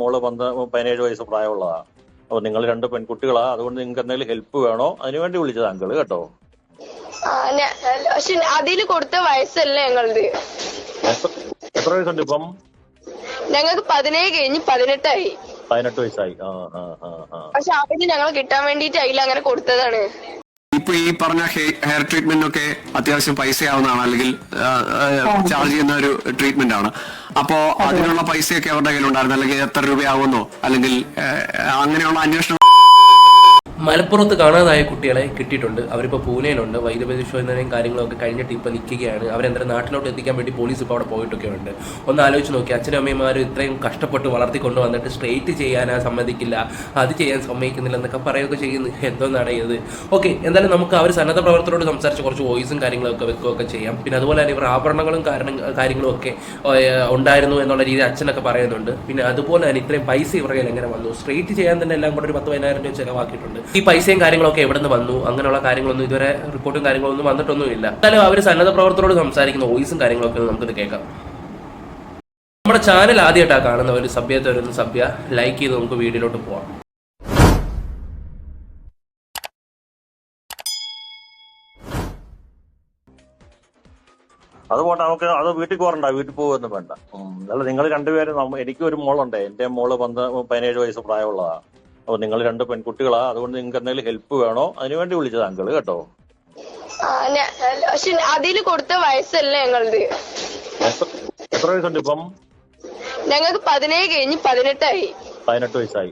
മോൾ പന്ത് പതിനേഴ് വയസ്സ് പ്രായമുള്ളതാണ് അപ്പോൾ നിങ്ങൾ രണ്ട് പെൺകുട്ടികളാ അതുകൊണ്ട് നിങ്ങൾക്ക് എന്തെങ്കിലും ഹെൽപ്പ് വേണോ? അതിനുവേണ്ടി വിളിച്ചത് അങ്കിൾ കേട്ടോ. പക്ഷെ അതിൽ കൊടുത്ത വയസ്സല്ല ഞങ്ങളത് എത്ര വയസ്സുണ്ട് ഇപ്പം? ഞങ്ങൾക്ക് പതിനേഴ് കഴിഞ്ഞ് പതിനെട്ടായി. പതിനെട്ട് വയസ്സായി. പക്ഷെ അവർ ഞങ്ങൾ കിട്ടാൻ വേണ്ടിട്ട് അതിൽ അങ്ങനെ കൊടുത്തതാണ്. ഇപ്പൊ ഈ പറഞ്ഞ ഹെയർ ട്രീറ്റ്മെന്റ് ഒക്കെ അത്യാവശ്യം പൈസയാവുന്നതാണ് അല്ലെങ്കിൽ ചാർജ് ചെയ്യുന്ന ഒരു ട്രീറ്റ്മെന്റ് ആണ്. അപ്പോ അതിനുള്ള പൈസയൊക്കെ അവരുടെ കയ്യിലുണ്ടായിരുന്നു അല്ലെങ്കിൽ എത്ര രൂപയാവുന്നോ അല്ലെങ്കിൽ അങ്ങനെയുള്ള അന്വേഷണം മലപ്പുറത്ത് കാണാതായ കുട്ടികളെ കിട്ടിയിട്ടുണ്ട്. അവരിപ്പോൾ പൂനെയിലുണ്ട്. വൈദ്യപരിശോധനയും കാര്യങ്ങളൊക്കെ കഴിഞ്ഞിട്ട് ഇപ്പോൾ നിൽക്കുകയാണ്. അവരെന്തായാലും നാട്ടിലോട്ട് എത്തിക്കാൻ വേണ്ടി പോലീസ് ഇപ്പോൾ അവിടെ പോയിട്ടൊക്കെ ഉണ്ട്. ഒന്ന് ആലോചിച്ച് നോക്കി അച്ഛനും അമ്മമാരും ഇത്രയും കഷ്ടപ്പെട്ട് വളർത്തിക്കൊണ്ട് വന്നിട്ട് സ്ട്രെയിറ്റ് ചെയ്യാനാ സമ്മതിക്കില്ല. അത് ചെയ്യാൻ സമ്മതിക്കുന്നില്ല എന്നൊക്കെ പറയുകയൊക്കെ ചെയ്യുന്നു. എന്തോ ഇത്? ഓക്കെ എന്തായാലും നമുക്ക് അവർ സന്നദ്ധ പ്രവർത്തനോട് സംസാരിച്ച് കുറച്ച് വോയിസും കാര്യങ്ങളൊക്കെ വെക്കുകയൊക്കെ ചെയ്യാം. പിന്നെ അതുപോലെ തന്നെ ഇവർ ആഭരണങ്ങളും കാരണം കാര്യങ്ങളും ഒക്കെ ഉണ്ടായിരുന്നു എന്നുള്ള രീതിയിൽ അച്ഛനൊക്കെ പറയുന്നുണ്ട്. പിന്നെ അതുപോലെ തന്നെ ഇത്രയും പൈസ ഇവരുടെ എങ്ങനെ വന്നു? സ്ട്രെയിറ്റ് ചെയ്യാൻ തന്നെ എല്ലാം കൂടെ ഒരു പത്ത് പതിനായിരം രൂപ ചിലവാക്കിയിട്ടുണ്ട്. ഈ പൈസയും കാര്യങ്ങളൊക്കെ എവിടെ നിന്ന് വന്നു? അങ്ങനെയുള്ള കാര്യങ്ങളൊന്നും ഇതുവരെ റിപ്പോർട്ടും കാര്യങ്ങളൊന്നും വന്നിട്ടൊന്നുമില്ല. എന്നാലും അവർ സന്നദ്ധ പ്രവർത്തനോട് സംസാരിക്കുന്ന വോയിസും കാര്യങ്ങളൊക്കെ നമുക്കിത് കേൾക്കാം. നമ്മുടെ ചാനൽ ആദ്യമായിട്ടാണ് കാണുന്ന ഒരു സഭ്യത്തെ ഒരു സഭ്യ ലൈക്ക് ചെയ്ത് നമുക്ക് വീഡിയോയിലോട്ട് പോവാം. അത് പോട്ടെ നമുക്ക് അത് വീട്ടിൽ പോകണ്ട വീട്ടിൽ പോകുമെന്ന് വേണ്ട. അല്ല നിങ്ങൾ രണ്ടുപേരും എനിക്ക് ഒരു മോളുണ്ട്. എന്റെ മോൾ പന്ത് പതിനേഴ് വയസ്സ് പ്രായമുള്ളതാ. അപ്പോൾ നിങ്ങൾ രണ്ട് പെൺകുട്ടികളാ അതുകൊണ്ട് നിങ്ങൾക്ക് എന്തെങ്കിലും ഹെൽപ്പ് വേണോ? അതിനുവേണ്ടി വിളിച്ചത് താങ്കൾ കേട്ടോ. പക്ഷെ അതിൽ കൊടുത്ത വയസ്സല്ല ഞങ്ങളത്. എത്ര വയസ്സുണ്ട് ഇപ്പം? ഞങ്ങൾക്ക് പതിനേഴ് കഴിഞ്ഞ് പതിനെട്ടായി. പതിനെട്ട് വയസ്സായി.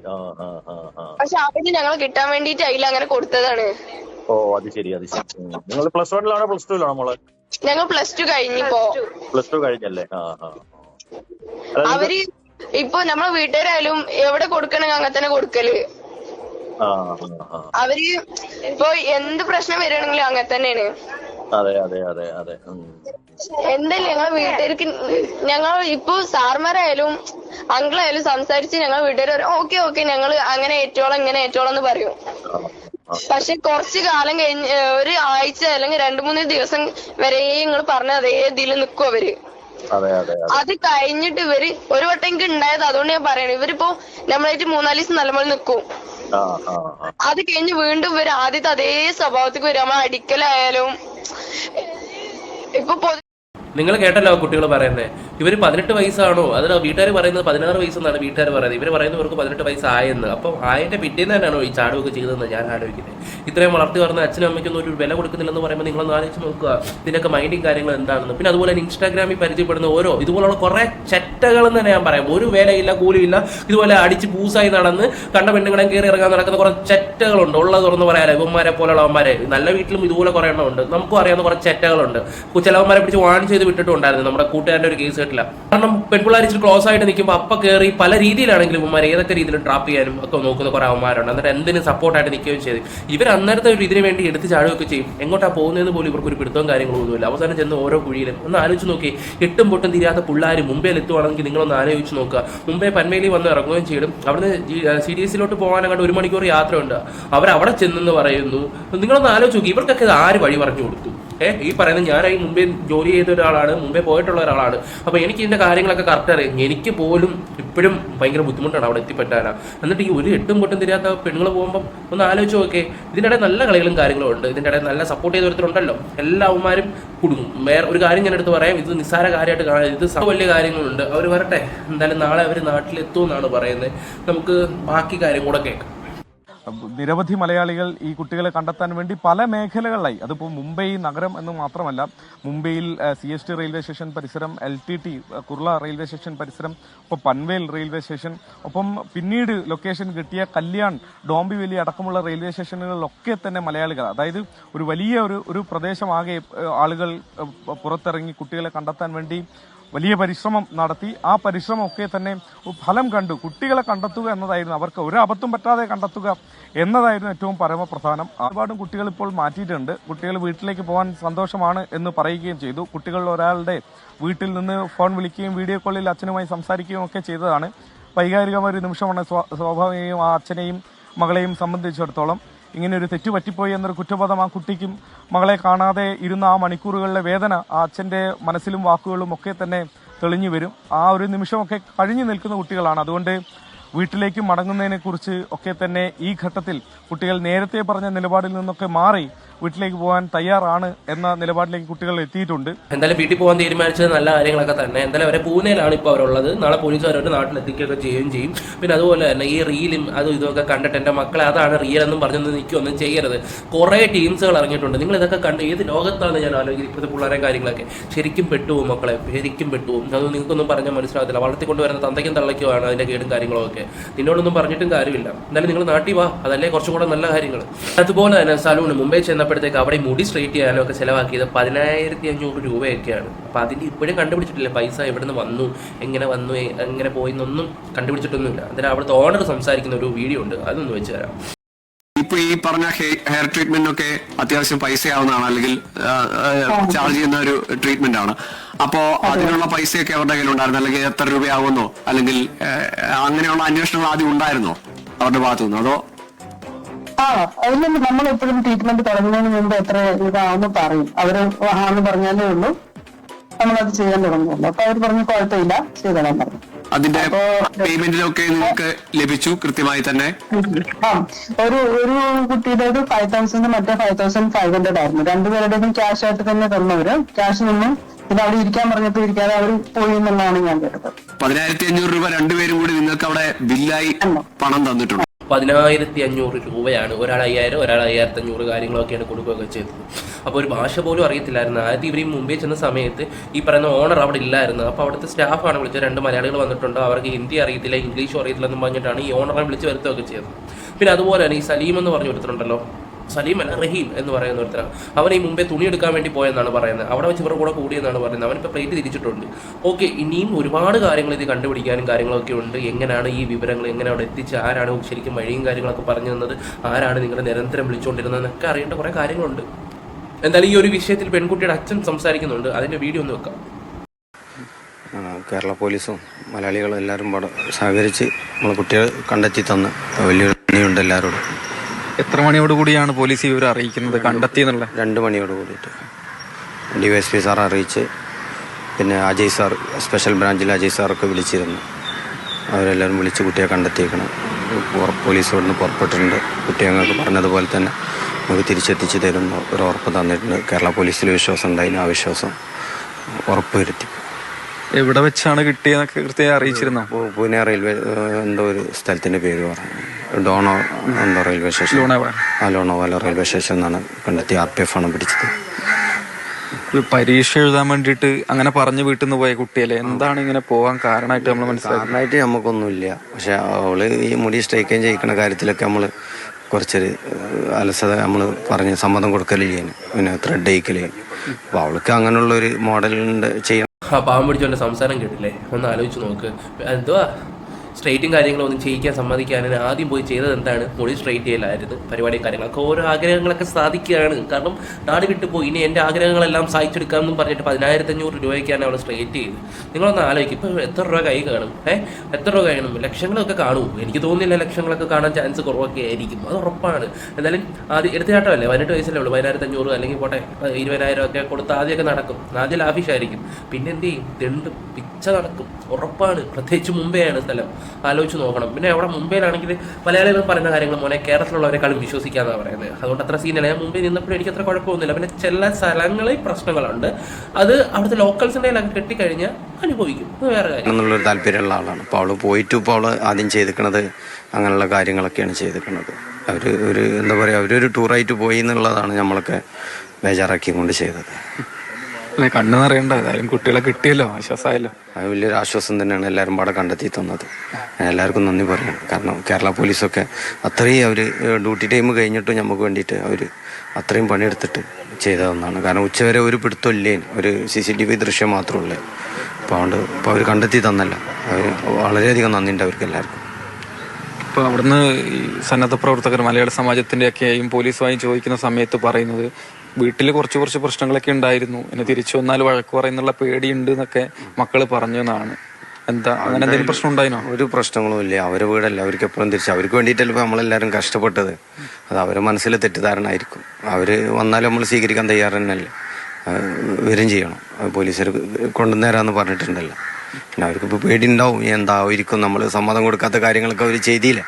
പക്ഷെ അവർ ഞങ്ങൾ കിട്ടാൻ വേണ്ടിട്ട് അതിൽ അങ്ങനെ കൊടുത്തതാണ്. ഓ അത് ശരി അത് ശരി. നിങ്ങൾ പ്ലസ് വണ്ണിലാണോ പ്ലസ് ടു മോൾ? ഞങ്ങൾ പ്ലസ് ടു കഴിഞ്ഞിപ്പോ പ്ലസ് ടു കഴിഞ്ഞല്ലേ. അവർ ഇപ്പൊ നമ്മളെ വീട്ടുകാരായാലും എവിടെ കൊടുക്കണെങ്കിൽ അങ്ങനെ തന്നെ കൊടുക്കൽ. അവർ ഇപ്പൊ എന്ത് പ്രശ്നം വരികയാണെങ്കിലും അങ്ങനെ തന്നെയാണ്. അതെ അതെ അതെ അതെ. എന്തല്ലേ ഞങ്ങളെ വീട്ടുകാർക്ക് ഞങ്ങൾ ഇപ്പൊ സാർമാരായാലും അങ്കിളായാലും സംസാരിച്ച് ഞങ്ങൾ വീട്ടുകാർ ഓക്കെ ഓക്കെ ഞങ്ങൾ അങ്ങനെ ഏറ്റോളം ഇങ്ങനെ ഏറ്റോളം എന്ന് പറയും. പക്ഷെ കുറച്ച് കാലം കഴിഞ്ഞ് ഒരു ആഴ്ച അല്ലെങ്കിൽ രണ്ടു മൂന്ന് ദിവസം വരെ നിങ്ങൾ പറഞ്ഞ അതേ ഇതിൽ നിൽക്കും അവർ. അതെ കഴിഞ്ഞിട്ട് ഇവർ ഒരു വട്ടം എനിക്ക് ഉണ്ടായത് അതുകൊണ്ട് ഞാൻ പറയണേ. ഇവരിപ്പോ നമ്മളായിട്ട് മൂന്നാൽ ദിവസം നല്ലപോലെ നിൽക്കും അത് കഴിഞ്ഞ് വീണ്ടും ഇവർ ആദ്യത്തെ അതേ സ്വഭാവത്തിൽ വരും. നമ്മൾ അടിക്കലായാലും ഇപ്പൊ നിങ്ങൾ കേട്ടല്ലോ കുട്ടികൾ പറയുന്നത് ഇവർ പതിനെട്ട് വയസ്സാണോ? അതിൽ വീട്ടുകാർ പറയുന്നത് പതിനാറ് വയസ്സെന്നാണ് വീട്ടുകാർ പറയുന്നത്. ഇവർ പറയുന്നത് ഇവർക്ക് പതിനെട്ട് വയസ്സായെന്ന്. അപ്പം ആയിട്ട് പിറ്റേന്ന് തന്നെയാണോ ഈ ചാടുവൊക്കെ ചെയ്തതെന്ന് ഞാൻ ആലോചിക്കുന്നത് ഇത്രയും വളർത്തി വരുന്ന അച്ഛനും അമ്മയ്ക്കൊന്നും ഒരു വില കൊടുക്കുന്നില്ലെന്ന് പറയുമ്പോൾ നിങ്ങളൊന്ന് ആലോചിച്ച് നോക്കുക. ഇതിനൊക്കെ മൈൻഡും കാര്യങ്ങൾ എന്താണെന്ന്. പിന്നെ അതുപോലെ ഇൻസ്റ്റാഗ്രാമിൽ പരിചയപ്പെടുന്ന ഓരോ ഇതുപോലുള്ള കുറേ എന്ന് തന്നെ ഞാൻ പറയാം. ഒരു വേലയില്ല കൂലിയില്ല. ഇതുപോലെ അടിച്ച് പൂസായി നടന്ന് കണ്ട പെണ്ണുങ്ങളെ കയറി ഇറങ്ങാൻ നടക്കുന്ന കുറേ ചെറ്റകളുണ്ട്. ഉള്ളത് തുറന്ന് പറയാലോ ഇവന്മാരെ പോലുള്ളവന്മാരെ നല്ല വീട്ടിലും ഇതുപോലെ കുറേ എണ്ണം ഉണ്ട്. നമുക്കും അറിയാവുന്ന കുറേ ചെറ്റകളുണ്ട്. ചിലവന്മാരെ പിടിച്ച് വാണിച്ച് ചെയ്ത് വിട്ടിട്ടുണ്ടായിരുന്നു നമ്മുടെ കൂട്ടുകാരന്റെ ഒരു കേസ് കേട്ടില്ല. കാരണം പെൺപിള്ളേർ ഇച്ചിരി ക്ലോസ് ആയിട്ട് നിൽക്കുമ്പോൾ അപ്പ കയറി പല രീതിയിലാണെങ്കിലും ഇവന്മാർ ഏതൊക്കെ രീതിയിൽ ട്രാപ്പ് ചെയ്യാനും ഒക്കെ നോക്കുന്ന കുറെ അവന്മാരുണ്ട്. എന്നിട്ട് എന്തിനും സപ്പോർട്ടായിട്ട് നിൽക്കുകയും ചെയ്തു. ഇവർ അന്നേരത്തെ ഒരു ഇതിന് വേണ്ടി എടുത്ത് ചാടുകയൊക്കെ ചെയ്യും. എങ്ങോട്ടാ പോകുന്നതെന്ന് പോലും ഇവർക്ക് ഒരു പിടുത്തവും കാര്യങ്ങളും ഒന്നുമില്ല. അവസാനം ചെന്ന് ഓരോ കുഴിയിലും ഒന്ന് ആലോചിച്ച് നോക്കി. എട്ടും പൊട്ടും തീരാത്ത പിള്ളേർ മുംബൈയിൽ എത്തുവാണെങ്കിൽ നിങ്ങളൊന്ന് ആലോചിച്ച് നോക്കുക. മുമ്പേ പന്മേലി വന്ന് ഇറങ്ങുകയും ചെയ്യും. അവിടുന്ന് സി ഡി എസിലോട്ട് പോകാനങ്ങോട്ട് ഒരു മണിക്കൂർ യാത്രയുണ്ട്. അവിടെ ചെന്നെന്ന് പറയുന്നു. നിങ്ങളൊന്ന് ആലോചിച്ച് നോക്കി. ഇവർക്കൊക്കെ ആര് വഴി പറഞ്ഞു കൊടുത്തു? ഏഹ് ഈ പറയുന്നത് ഞാനായി മുമ്പേ ജോലി ചെയ്ത ഒരാളാണ് മുമ്പേ പോയിട്ടുള്ള ഒരാളാണ്. അപ്പൊ എനിക്ക് ഇതിന്റെ കാര്യങ്ങളൊക്കെ കറക്റ്റ് അറിയാം. എനിക്ക് പോലും ഇപ്പോഴും ഭയങ്കര ബുദ്ധിമുട്ടാണ് അവിടെ എത്തിപ്പെട്ടാല എന്നിട്ട് ഈ ഒരു എട്ടും പൊട്ടും തിരിയാത്ത പെണ്ണുങ്ങൾ പോകുമ്പോൾ ഒന്ന് ആലോചിച്ച് നോക്കേ ഇതിന്റെ ഇടയിൽ നല്ല കളികളും കാര്യങ്ങളും ഉണ്ട്. ഇതിന്റെ ഇടയിൽ നല്ല സപ്പോർട്ട് ചെയ്ത ഒരുത്തരുണ്ടല്ലോ. എല്ലാ അവന്മാരും കുടുങ്ങും. വേറെ ഒരു കാര്യം ഞാൻ എടുത്ത് പറയാം. ഇത് നിസ്സാര കാര്യമായിട്ട് കാണാം ഇത് വലിയ കാര്യങ്ങളുണ്ട്. അവർ വരട്ടെ. എന്തായാലും നാളെ അവർ നാട്ടിലെത്തുമെന്നാണ് പറയുന്നത്. നമുക്ക് ബാക്കി കാര്യം കൂടെ കേൾക്കാം. നിരവധി മലയാളികൾ ഈ കുട്ടികളെ കണ്ടെത്താൻ വേണ്ടി പല മേഖലകളിലായി. അതിപ്പോൾ മുംബൈ നഗരം എന്ന് മാത്രമല്ല മുംബൈയിൽ C S T railway station പരിസരം L T T Kurla railway station പരിസരം ഒപ്പം പൻവേൽ റെയിൽവേ സ്റ്റേഷൻ ഒപ്പം പിന്നീട് ലൊക്കേഷൻ കിട്ടിയ കല്യാൺ ഡോംബിവെലി അടക്കമുള്ള റെയിൽവേ സ്റ്റേഷനുകളിലൊക്കെ തന്നെ മലയാളികൾ അതായത് ഒരു വലിയ ഒരു ഒരു പ്രദേശമാകെ ആളുകൾ പുറത്തിറങ്ങി കുട്ടികളെ കണ്ടെത്താൻ വേണ്ടി വലിയ പരിശ്രമം നടത്തി. ആ പരിശ്രമമൊക്കെ തന്നെ ഫലം കണ്ടു. കുട്ടികളെ കണ്ടെത്തുക എന്നതായിരുന്നു. അവർക്ക് ഒരു അബദ്ധം പറ്റാതെ കണ്ടെത്തുക എന്നതായിരുന്നു ഏറ്റവും പരമപ്രധാനം. ഒരുപാടും കുട്ടികൾ ഇപ്പോൾ മാറ്റിയിട്ടുണ്ട്. കുട്ടികൾ വീട്ടിലേക്ക് പോകാൻ സന്തോഷമാണ് എന്ന് പറയുകയും ചെയ്തു. കുട്ടികളിൽ ഒരാളുടെ വീട്ടിൽ നിന്ന് ഫോൺ വിളിക്കുകയും വീഡിയോ കോളിൽ അച്ഛനുമായി സംസാരിക്കുകയും ഒക്കെ ചെയ്തതാണ്. വൈകാരികമായ ഒരു നിമിഷമാണ് സ്വാ- സ്വാഭാവികമായും ആ അച്ഛനെയും മകളെയും സംബന്ധിച്ചിടത്തോളം. ഇങ്ങനെ ഒരു തെറ്റ് പറ്റിപ്പോയി എന്നൊരു കുറ്റബോധം ആ കുട്ടിക്കും മകളെ കാണാതെ ഇരുന്ന ആ മണിക്കൂറുകളിലെ വേദന ആ അച്ഛന്റെ മനസ്സിലും വാക്കുകളും ഒക്കെ തന്നെ തെളിഞ്ഞു വരും. ആ ഒരു നിമിഷമൊക്കെ കഴിഞ്ഞു നിൽക്കുന്ന കുട്ടികളാണ്. അതുകൊണ്ട് വീട്ടിലേക്ക് മടങ്ങുന്നതിനെക്കുറിച്ച് ഒക്കെ തന്നെ ഈ ഘട്ടത്തിൽ കുട്ടികൾ നേരത്തെ പറഞ്ഞ നിലപാടിൽ നിന്നൊക്കെ മാറി വീട്ടിലേക്ക് പോകാൻ തയ്യാറാണ് എന്ന നിലപാടിലേക്ക് കുട്ടികൾ എത്തിയിട്ടുണ്ട്. എന്തായാലും വീട്ടിൽ പോകാൻ തീരുമാനിച്ചത് നല്ല കാര്യങ്ങളൊക്കെ തന്നെ. എന്തായാലും അവരെ പൂനെയിലാണ് ഇപ്പോൾ അവരുള്ളത്. നാളെ പോലീസ് അവരുടെ നാട്ടിലെത്തിക്കുകയൊക്കെ ചെയ്യുകയും ചെയ്യും. പിന്നെ അതുപോലെ തന്നെ ഈ റീലും അതും ഇതൊക്കെ കണ്ടിട്ട് എന്റെ മക്കളെ അതാണ് റിയൽ എന്നും പറഞ്ഞൊന്നും നിൽക്കുകയൊന്നും ചെയ്യരുത്. കുറേ ടീംസുകൾ ഇറങ്ങിയിട്ടുണ്ട്. നിങ്ങൾ ഇതൊക്കെ കണ്ട് ഏത് ലോകത്താണ് ഞാൻ ആലോചിക്കുന്നത് ഇപ്പോഴത്തെ പിള്ളേരെ കാര്യങ്ങളൊക്കെ. ശരിക്കും പെട്ടുപോകും മക്കളെ. ശരിക്കും പെട്ടുപോകും. അതൊന്നും നിങ്ങൾക്കൊന്നും പറഞ്ഞാൽ മനസ്സിലാകത്തില്ല. വളർത്തിക്കൊണ്ട് വരുന്ന തന്തയ്ക്കും തള്ളയ്ക്കുമാണ് അതിന്റെ കേടും കാര്യങ്ങളൊക്കെ. നിന്നോടൊന്നും പറഞ്ഞിട്ടും കാര്യമില്ല. എന്തായാലും നിങ്ങൾ നാട്ടിൽ വാ. അതല്ലേ കുറച്ചും കൂടെ നല്ല കാര്യങ്ങൾ. അതുപോലെ തന്നെ സലൂണ്. മുംബൈ ചെന്നപ്പോഴത്തേക്ക് അവിടെ മുടി സ്ട്രേറ്റ് ചെയ്യാനോ ഒക്കെ ചിലവാക്കിയത് പതിനായിരത്തി അഞ്ഞൂറ് രൂപയൊക്കെയാണ്. അപ്പോൾ അതിന്റെ ഇപ്പോഴും കണ്ടുപിടിച്ചിട്ടില്ല. പൈസ എവിടെ നിന്ന് വന്നു? എങ്ങനെ വന്നു? എങ്ങനെ പോയി എന്നൊന്നും കണ്ടുപിടിച്ചിട്ടൊന്നുമില്ല. അതിന് അവിടുത്തെ ഓണർ സംസാരിക്കുന്ന ഒരു വീഡിയോ ഉണ്ട്. അതൊന്ന് വെച്ച് തരാം. ഇപ്പൊ ഈ പറഞ്ഞ ഹെയർ ട്രീറ്റ്മെന്റ് ഒക്കെ അത്യാവശ്യം പൈസയാവുന്നതാണ്. അല്ലെങ്കിൽ ആ, ആ, ചാർജ് ചെയ്യുന്ന ഒരു ട്രീറ്റ്മെന്റ് ആണ്. അപ്പോ അതിനുള്ള പൈസയൊക്കെ അവരുടെ കയ്യിലുണ്ടായിരുന്നു. അല്ലെങ്കിൽ എത്ര രൂപയാവുന്നോ? അല്ലെങ്കിൽ അങ്ങനെയുള്ള അന്വേഷണങ്ങൾ ആദ്യം ഉണ്ടായിരുന്നോ? അവരുടെ ഭാഗത്തുനിന്ന്? അതോ ആ അതിൽ നമ്മൾ എപ്പോഴും ട്രീറ്റ്മെന്റ് തുടങ്ങുന്നതിന് മുമ്പ് എത്ര ഇതാണെന്ന് പറയും. അവർ ആന്ന് പറഞ്ഞാലേ ഉള്ളൂ. നമ്മളത് ചെയ്യാൻ തുടങ്ങുള്ളൂ അപ്പൊ അവർ പറഞ്ഞു കുഴപ്പമില്ല ചെയ്തോളാൻ പറഞ്ഞു. അതിന്റെ പേയ്മെന്റിലൊക്കെ നിങ്ങൾക്ക് ലഭിച്ചു കൃത്യമായി തന്നെ? ആ ഒരു ഒരു കുട്ടിയുടേത് ഫൈവ് തൗസൻഡ് മറ്റേ ഫൈവ് തൗസൻഡ് ഫൈവ് ഹൺഡ്രഡ് ആയിരുന്നു. രണ്ടുപേരുടേതും ക്യാഷ് ആയിട്ട് തന്നെ തന്നവര്. ക്യാഷ് നിന്നും പിന്നെ അവിടെ ഇരിക്കാൻ പറഞ്ഞപ്പോ ഇരിക്കാതെ അവർ പോയി എന്നുള്ളതാണ് ഞാൻ കേട്ടത്. പതിനായിരത്തി അഞ്ഞൂറ് രൂപ രണ്ടുപേരും കൂടി നിങ്ങൾക്ക് അവിടെ ബില്ലായി പണം തന്നിട്ടുണ്ട്. പതിനായിരത്തി അഞ്ഞൂറ് രൂപയാണ്. ഒരാൾ അയ്യായിരം ഒരാൾ അയ്യായിരത്തി അഞ്ഞൂറ് കാര്യങ്ങളൊക്കെയാണ് കൊടുക്കുകയൊക്കെ ചെയ്തത്. അപ്പോൾ ഒരു ഭാഷ പോലും അറിയത്തില്ലായിരുന്നു. ആദ്യം ഇവരെയും മുമ്പേ ചെന്ന സമയത്ത് ഈ പറയുന്ന ഓണർ അവിടെ ഇല്ലായിരുന്നു. അപ്പോൾ അവിടുത്തെ സ്റ്റാഫാണ് വിളിച്ചത്. രണ്ട് മലയാളികൾ വന്നിട്ടുണ്ട്? അവർക്ക് ഹിന്ദി അറിയത്തില്ല ഇംഗ്ലീഷും അറിയത്തില്ല എന്ന് പറഞ്ഞിട്ടാണ് ഈ ഓണറെ വിളിച്ച് വരുത്തുകയൊക്കെ ചെയ്തത്. പിന്നെ അതുപോലെ തന്നെ ഈ സലീം എന്ന് പറഞ്ഞു ഒരുത്തരുണ്ടല്ലോ സലീം അല്ല റഹീം എന്ന് പറയുന്ന ഒരുത്തരാണ്. അവൻ ഈ മുമ്പേ തുണി എടുക്കാൻ വേണ്ടി പോയെന്നാണ് പറയുന്നത്. അവിടെ വെച്ച് ഇവരുടെ കൂടെ കൂടിയെന്നാണ് പറയുന്നത്. അവനിപ്പോൾ പ്ലേറ്റ് തിരിച്ചിട്ടുണ്ട്. ഓക്കെ ഇനിയും ഒരുപാട് കാര്യങ്ങൾ ഇത് കണ്ടുപിടിക്കാനും കാര്യങ്ങളൊക്കെ ഉണ്ട്. എങ്ങനെയാണ് ഈ വിവരങ്ങൾ എങ്ങനെ അവിടെ എത്തിച്ച് ആരാണ് ശരിക്കും വഴിയും കാര്യങ്ങളൊക്കെ പറഞ്ഞു തന്നത്? ആരാണ് നിങ്ങളെ നിരന്തരം വിളിച്ചുകൊണ്ടിരുന്നതെന്നൊക്കെ അറിയേണ്ട കുറേ കാര്യങ്ങളുണ്ട്. എന്തായാലും ഈ ഒരു വിഷയത്തിൽ പെൺകുട്ടിയുടെ അച്ഛൻ സംസാരിക്കുന്നുണ്ട്. അതിന്റെ വീഡിയോ ഒന്ന് വെക്കാം. കേരള പോലീസും മലയാളികളും എല്ലാവരും സഹകരിച്ച് നമ്മളെ കുട്ടികൾ കണ്ടെത്തി തന്ന്. വലിയൊരു നന്ദിയുണ്ട് എല്ലാവരോടും. എത്ര മണിയോട് കൂടിയാണ് പോലീസ് ഈ വിവരം അറിയിക്കുന്നത്? കണ്ടെത്തി എന്നുള്ള രണ്ട് മണിയോട് കൂടിയിട്ട്. ഡി വൈ എസ് സാർ അറിയിച്ച് പിന്നെ അജയ് സാർ സ്പെഷ്യൽ ബ്രാഞ്ചിൽ അജയ് സാറൊക്കെ വിളിച്ചിരുന്നു. അവരെല്ലാവരും വിളിച്ച് കുട്ടിയെ കണ്ടെത്തിയേക്കണം. പോലീസ് ഇവിടുന്ന് പുറപ്പെട്ടിട്ടുണ്ട്. കുട്ടിയെ ഞങ്ങൾക്ക് പറഞ്ഞതുപോലെ തന്നെ നമുക്ക് തിരിച്ചെത്തിച്ച് തരുന്ന. ഒരു ഉറപ്പ് തന്നിട്ടുണ്ട്. കേരള പോലീസിൽ വിശ്വാസം ഉണ്ടായിരുന്നു ആ വിശ്വാസം ഉറപ്പുവരുത്തി. എവിടെ വെച്ചാണ് കിട്ടിയെന്നൊക്കെ കൃത്യമായി അറിയിച്ചിരുന്നോ? പൂനെ റെയിൽവേ എന്തോ ഒരു സ്ഥലത്തിന്റെ പേര് പറഞ്ഞു. ഡോണോ എന്തോ റെയിൽവേ സ്റ്റേഷൻ? ആ ലോണോവാല റെയിൽവേ സ്റ്റേഷൻ എന്നാണ് കണ്ടെത്തി ആർ പി എഫ് ആണ് പിടിച്ചത്. ഒരു പരീക്ഷ എഴുതാൻ വേണ്ടിയിട്ട് അങ്ങനെ പറഞ്ഞു വീട്ടിൽ നിന്ന് പോയ കുട്ടിയല്ലേ? എന്താണ് ഇങ്ങനെ പോകാൻ കാരണമായിട്ട് നമ്മൾ മനസ്സിലാക്കി കാരണമായിട്ട് നമുക്കൊന്നുമില്ല. പക്ഷെ അവൾ ഈ മുടി സ്ട്രൈക്കേം ചെയ്യിക്കുന്ന കാര്യത്തിലൊക്കെ നമ്മൾ കുറച്ചൊരു അലസത നമ്മൾ പറഞ്ഞ് സമ്മതം കൊടുക്കലില്ലേ പിന്നെ ത്രെഡ് അയക്കൽ. അപ്പോൾ അവൾക്ക് അങ്ങനെയുള്ള ഒരു മോഡലുണ്ട് ചെയ്യണം. ആ പാവം പിടിച്ചോണ്ട് സംസാരം കേട്ടില്ലേ? ഒന്ന് ആലോചിച്ച് നോക്ക്. എന്തുവാ? സ്ട്രൈറ്റും കാര്യങ്ങളും ഒന്നും ചെയ്യിക്കാൻ സമ്മതിക്കാനും ആദ്യം പോയി ചെയ്തത് എന്താണ്? മുടി സ്ട്രേറ്റ് ചെയ്യലായിരുന്നു പരിപാടിയും കാര്യങ്ങളൊക്കെ ഓരോ ആഗ്രഹങ്ങളൊക്കെ സാധിക്കുകയാണ്. കാരണം നാട് വിട്ടു പോയി. ഇനി എന്റെ ആഗ്രഹങ്ങളെല്ലാം സാധിച്ചെടുക്കാമെന്നും പറഞ്ഞിട്ട് പതിനായിരത്തി അഞ്ഞൂറ് രൂപയ്ക്കാണ് അവൾ സ്ട്രേറ്റ് ചെയ്ത് നിങ്ങളൊന്ന് ആലോചിക്കും. ഇപ്പോൾ എത്ര രൂപ കൈ കാണും? ഏഹ് എത്ര രൂപ കാണും? ലക്ഷങ്ങളൊക്കെ കാണുമോ എനിക്ക് തോന്നുന്നില്ല ലക്ഷങ്ങളൊക്കെ കാണാൻ ചാൻസ് കുറവൊക്കെ ആയിരിക്കും. അത് ഉറപ്പാണ്. എന്തായാലും ആദ്യം എടുത്തുചാട്ടമല്ലേ പതിനെട്ട് വയസ്സല്ലേ ഉള്ളൂ. പതിനായിരത്തി അഞ്ഞൂറ് അല്ലെങ്കിൽ പോട്ടെ ഇരുപതിനായിരം ഒക്കെ കൊടുത്ത് ആദ്യമൊക്കെ നടക്കും. ആദ്യം ലാഫിഷായിരിക്കും പിന്നെ എന്ത് ചെയ്യും? തെണ്ടും പിച്ച നടക്കും. ഉറപ്പാണ്. പ്രത്യേകിച്ച് മുമ്പേയാണ് സ്ഥലം. ആലോചിച്ച് നോക്കണം. പിന്നെ അവിടെ മുംബൈയിലാണെങ്കിൽ മലയാളികൾ പറയുന്ന കാര്യങ്ങൾ മോനെ കേരളത്തിലുള്ളവരെക്കാളും വിശ്വസിക്കാന്നാണ് പറയുന്നത്. അതുകൊണ്ട് അത്ര സീനല്ല ഞാൻ മുംബൈ നിന്നപ്പോഴും എനിക്ക് അത്ര കുഴപ്പമൊന്നുമില്ല. പിന്നെ ചില സ്ഥലങ്ങളിൽ പ്രശ്നങ്ങളുണ്ട്. അത് അവിടുത്തെ ലോക്കൽസിന്റെ കയ്യിലൊക്കെ കെട്ടിക്കഴിഞ്ഞാൽ അനുഭവിക്കും. വേറെ കാര്യം. എന്നുള്ളൊരു താല്പര്യമുള്ള ആളാണ്. അപ്പോൾ അവൾ പോയിട്ട് ഇപ്പോൾ അവൾ ആദ്യം ചെയ്തിരിക്കണത് അങ്ങനെയുള്ള കാര്യങ്ങളൊക്കെയാണ് ചെയ്തിരിക്കുന്നത് അവർ ഒരു എന്താ പറയുക അവരൊരു ടൂറായിട്ട് പോയി എന്നുള്ളതാണ് നമ്മളൊക്കെ ബേജാറാക്കി കൊണ്ട് ചെയ്തത്. അല്ലെ കണ്ണു നിറയണ്ട ഏതായാലും കുട്ടികളെ കിട്ടിയല്ലോ ആശ്വാസമായല്ലോ. അത് വലിയൊരു ആശ്വാസം തന്നെയാണ് എല്ലാവരും പാടെ കണ്ടെത്തി തന്നത്. എല്ലാവർക്കും നന്ദി പറയണം. കാരണം കേരള പോലീസൊക്കെ അത്രയും അവർ ഡ്യൂട്ടി ടൈം കഴിഞ്ഞിട്ട് നമുക്ക് വേണ്ടിയിട്ട് അവർ അത്രയും പണിയെടുത്തിട്ട് ചെയ്തതെന്നാണ്. കാരണം ഉച്ചവരെ ഒരു പിടുത്തം ഇല്ലേ? ഒരു സി സി ടി വി ദൃശ്യം മാത്രമേ ഉള്ളൂ. അപ്പോൾ അതുകൊണ്ട് ഇപ്പോൾ അവർ കണ്ടെത്തി തന്നല്ല. അവർ വളരെയധികം നന്ദിയുണ്ട് അവർക്ക് എല്ലാവർക്കും. ഇപ്പോൾ അവിടുന്ന് ഈ സന്നദ്ധ പ്രവർത്തകർ മലയാള സമാജത്തിന്റെ ഒക്കെയും പോലീസുമായി ചോദിക്കുന്ന സമയത്ത് പറയുന്നത് വീട്ടിൽ കുറച്ച് കുറച്ച് പ്രശ്നങ്ങളൊക്കെ ഉണ്ടായിരുന്നു. എന്നെ തിരിച്ചു വന്നാൽ വഴക്ക് പറയുന്നുള്ള പേടിയുണ്ട് എന്നൊക്കെ മക്കൾ പറഞ്ഞു എന്നാണ്. എന്താ അങ്ങനെ എന്തെങ്കിലും പ്രശ്നം ഉണ്ടായിരുന്നു? ഒരു പ്രശ്നങ്ങളും ഇല്ല. അവരെ വീടല്ല അവർക്ക് എപ്പോഴും തിരിച്ചു അവർക്ക് വേണ്ടിയിട്ടല്ല ഇപ്പോൾ നമ്മളെല്ലാവരും കഷ്ടപ്പെട്ടത്. അത് അവരെ മനസ്സിൽ തെറ്റിദ്ധാരണ ആയിരിക്കും അവർ വന്നാലും നമ്മൾ സ്വീകരിക്കാൻ തയ്യാറ് തന്നെയല്ലേ വരും ചെയ്യണം. പോലീസുകാർ കൊണ്ടുവന്നേരാന്ന് പറഞ്ഞിട്ടുണ്ടല്ലോ. പിന്നെ അവർക്കിപ്പോൾ പേടി ഉണ്ടാവും എന്തായിരിക്കും നമ്മൾ സമ്മതം കൊടുക്കാത്ത കാര്യങ്ങളൊക്കെ അവർ ചെയ്തില്ല?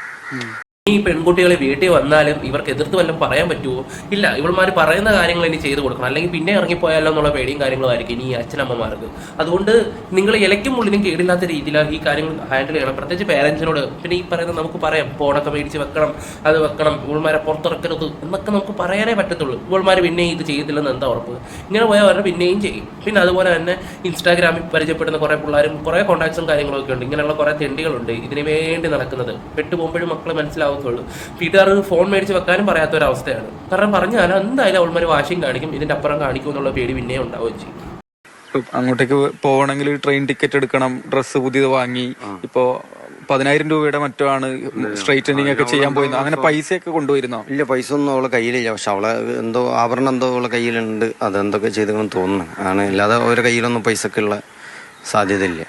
ഈ പെൺകുട്ടികളെ വീട്ടിൽ വന്നാലും ഇവർക്ക് എതിർത്ത് വല്ലതും പറയാൻ പറ്റുമോ ഇല്ല ഇവൾമാർ പറയുന്ന കാര്യങ്ങൾ ഇനി ചെയ്തു കൊടുക്കണം. അല്ലെങ്കിൽ പിന്നെ ഇറങ്ങിപ്പോയാലോ എന്നുള്ള പേടിയും കാര്യങ്ങളും ആയിരിക്കും ഇനി അച്ഛനമ്മമാർക്ക്. അതുകൊണ്ട് നിങ്ങൾ ഇലയ്ക്കും ഉള്ളിലും കേടില്ലാത്ത രീതിയിലാണ് ഈ കാര്യങ്ങൾ ഹാൻഡിൽ ചെയ്യണം. പ്രത്യേകിച്ച് പേരൻസിനോട് പിന്നെ ഈ പറയുന്നത് നമുക്ക് പറയാം ഫോണൊക്കെ മേടിച്ച് വെക്കണം അത് വെക്കണം ഇവൾമാരെ പുറത്തിറക്കരുത് എന്നൊക്കെ നമുക്ക് പറയാനേ പറ്റത്തുള്ളൂ. ഇവൾമാർ പിന്നെ ഇത് ചെയ്യത്തില്ലെന്ന് എന്താ ഉറപ്പ്? ഇങ്ങനെ പോയാൽ അവരുടെ പിന്നെയും ചെയ്യും. പിന്നെ അതുപോലെ തന്നെ ഇൻസ്റ്റാഗ്രാമിൽ പരിചയപ്പെടുന്ന കുറേ പിള്ളേരും കുറേ കോൺടാക്ട്സും കാര്യങ്ങളൊക്കെ ഉണ്ട്. ഇങ്ങനെയുള്ള കുറേ തെണ്ടികളുണ്ട് ഇതിനു വേണ്ടി നടക്കുന്നത്. പെട്ടുപോകുമ്പോഴും മക്കളെ മനസ്സിലാവത്തുള്ളൂ വീട്ടുകാർ ഫോൺ മേടിച്ച് വെക്കാനും പറയാത്ത ഒരു അവസ്ഥയാണ് കാരണം പറഞ്ഞാൽ എന്തായാലും അവൾമാർ വാശിയും കാണിക്കും ഇതിന്റെ അപ്പുറം കാണിക്കും എന്നുള്ള പേടി പിന്നെ ഉണ്ടാവുകയും ചെയ്യും. അങ്ങോട്ടേക്ക് പോകണമെങ്കിൽ ട്രെയിൻ ടിക്കറ്റ് എടുക്കണം ഡ്രസ്സ് പുതിയത് വാങ്ങി ഇപ്പോ പതിനായിരം രൂപയുടെ മറ്റോ ആണ് സ്ട്രൈറ്റനിങ് ഒക്കെ ചെയ്യാൻ പോയി അങ്ങനെ പൈസയൊക്കെ കൊണ്ടുവരുന്നോ ഇല്ല പൈസ ഒന്നും അവളെ കയ്യിലില്ല. പക്ഷെ അവളെ എന്തോ ആഭരണം എന്തോ അവളെ കയ്യിലുണ്ട്. അതെന്തൊക്കെ ചെയ്തെന്ന് തോന്നുന്നു. ആണ് അല്ലാതെ അവരുടെ കയ്യിലൊന്നും പൈസക്കുള്ള സാധ്യതയില്ല.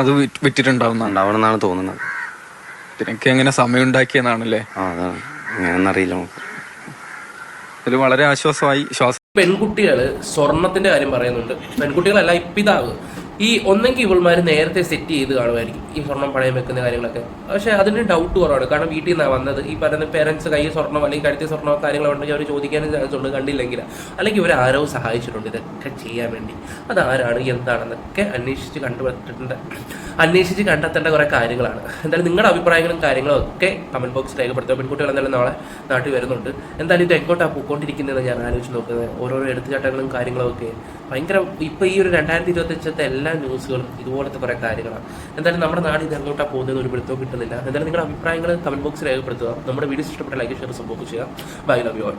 അത് വിറ്റിട്ടുണ്ടാവുന്നുണ്ടാവണം എന്നാണ് ഉണ്ടാവണമെന്നാണ് തോന്നുന്നത്. ഇതിനൊക്കെ എങ്ങനെ സമയം ഉണ്ടാക്കിയെന്നാണല്ലേ നമുക്ക് ഇതിൽ വളരെ ആശ്വാസമായി ശ്വാസം പെൺകുട്ടികൾ സ്വർണത്തിന്റെ കാര്യം പറയുന്നുണ്ട്. പെൺകുട്ടികളല്ല ഇപ്പിതാവ്. പിതാവ് ഈ ഒന്നെങ്കിൽ ഇവൾമാർ നേരത്തെ സെറ്റ് ചെയ്ത് കാണുമായിരിക്കും. ഈ സ്വർണം പണയം വെക്കുന്ന കാര്യങ്ങളൊക്കെ. പക്ഷെ അതിന് ഡൗട്ട് കുറവാണ്. കാരണം വീട്ടിൽ നിന്നാണ് വന്നത്. ഈ പറയുന്ന പേരൻസ് കൈ സ്വർണം അല്ലെങ്കിൽ കഴുത്തി സ്വർണമോ കാര്യങ്ങളുണ്ടെങ്കിൽ അവർ ചോദിക്കാനും ചാൻസ് ഉണ്ട്. കണ്ടില്ലെങ്കിൽ അല്ലെങ്കിൽ ഇവർ ആരോ സഹായിച്ചിട്ടുണ്ട് ഇതൊക്കെ ചെയ്യാൻ വേണ്ടി. അതാരാണ് എന്താണെന്നൊക്കെ അന്വേഷിച്ച് കണ്ടുപെട്ടിട്ടുണ്ട് അന്വേഷിച്ച് കണ്ടെത്തേണ്ട കുറേ കാര്യങ്ങളാണ്. എന്തായാലും നിങ്ങളുടെ അഭിപ്രായങ്ങളും കാര്യങ്ങളും ഒക്കെ കമന്റ് ബോക്സിൽ രേഖപ്പെടുത്തുക. പെൺകുട്ടികൾ എന്തായാലും നാളെ നാട്ടിൽ വരുന്നുണ്ട്. എന്തായാലും ഇത് എങ്ങോട്ടാണ് പോയിക്കൊണ്ടിരിക്കുന്നത് ഞാൻ ആലോചിച്ച് നോക്കുന്നത്. ഓരോരോ എടുത്തുചാട്ടങ്ങളും കാര്യങ്ങളും ഒക്കെ. ഭയങ്കര ഇപ്പൊ ഈ ഒരു രണ്ടായിരത്തി ഇരുപത്തഞ്ചത്തെ എല്ലാ ന്യൂസുകളും ഇതുപോലത്തെ കുറേ കാര്യങ്ങളാണ്. എന്തായാലും നമ്മുടെ നാട് ഇത് എങ്ങോട്ടാണ് പോകുന്നത് ഒരു പിടുത്തവും കിട്ടുന്നില്ല. എന്തായാലും നിങ്ങളുടെ അഭിപ്രായങ്ങൾ കമന്റ് ബോക്സിൽ രേഖപ്പെടുത്തുക. നമ്മുടെ വീഡിയോസ് ഇഷ്ടപ്പെട്ട ലൈക്ക് ഷെയർ സംഭവം ചെയ്യുക. Bye love you all